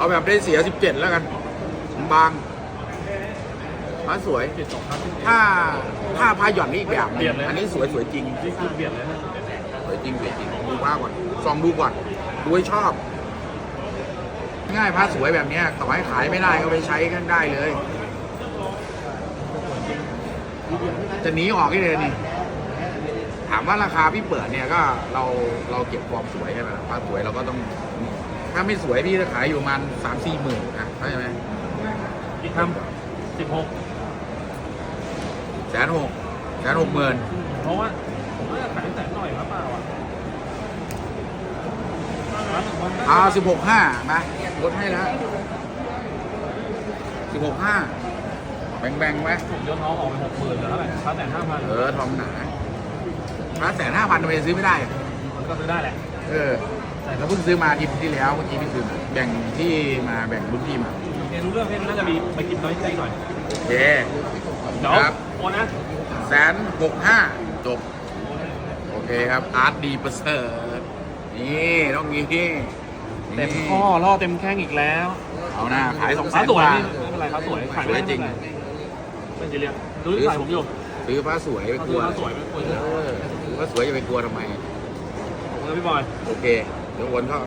เอาแบบได้เสียสิบเจ็ดแล้วกัน บางพระสวยเจ็ดสองครับถ้าถ้าพาหย่อนนี่อีกแบบหเปลี่นึ่ยนเลยงอันนี้สวยสวยจริงนี่คือเปลี่ยนเลยนะสวยจริงสวยจริงดูพระก่อนซองดูก่อนดูให้ชอบ ง่ายพระสวยแบบเนี้ยต่อให้ขายไม่ได้ก็ไปใช้กันได้เลย จะหนีออกได้เลยนี่ ถามว่าราคาพี่เปิดเนี่ยก็เราเราเก็บความสวยใช่ไหมพระสวยเราก็ต้อง ถ้าไม่สวยพี่จะขายอยู่ประมาณสามสี่หมื่นนะเข้าใจไหมอีกคำสิบหกแสนหกแสนหกหมื่นเพราะว่าผมว่าจะขายแสนหน่อยครับเปล่าอะร้านหนึ่งพันเอาสิบหกห้ามาลดให้แล้วสิบหกห้าแบ่งแบ่งๆไหมผมยกน้องออกไปหกหมื่นเหลือเท่าไหร่ครับแต่ห้าพันเออทองหนาพระแสนห้าพันทำไมซื้อไม่ได้ มันก็ซื้อได้แหละ เออ แต่เราเพิ่งซื้อมาอาทิตย์ที่แล้วเมื่อกี้พี่ซื้อแบ่งที่มาแบ่งรุ่นพี่มาเรียนรู้เรื่องเพศน่าจะมีไปกินน้อยใจหน่อยโอเค เดี๋ยวครับ โอนนะแสนหกห้าจบ โอเคครับอาร์ตดีประเสริฐนี่ต้องงี้เต็มข้อล่อเต็มแข้งอีกแล้วเอาหน้าขายสองแสฟ้านสวยกว่านี่ไม่เป็นไรฟ้าสวยขายสวยจริงเป็นจริงดูที่ใส่ผมอยู่ซื้อพระสวยไปกลัวฟ้าสวยไม่ควรเออพระสวยจะไปกลัวทำไมผมกับพี่บอยโอเค เดี๋ยววนเข้า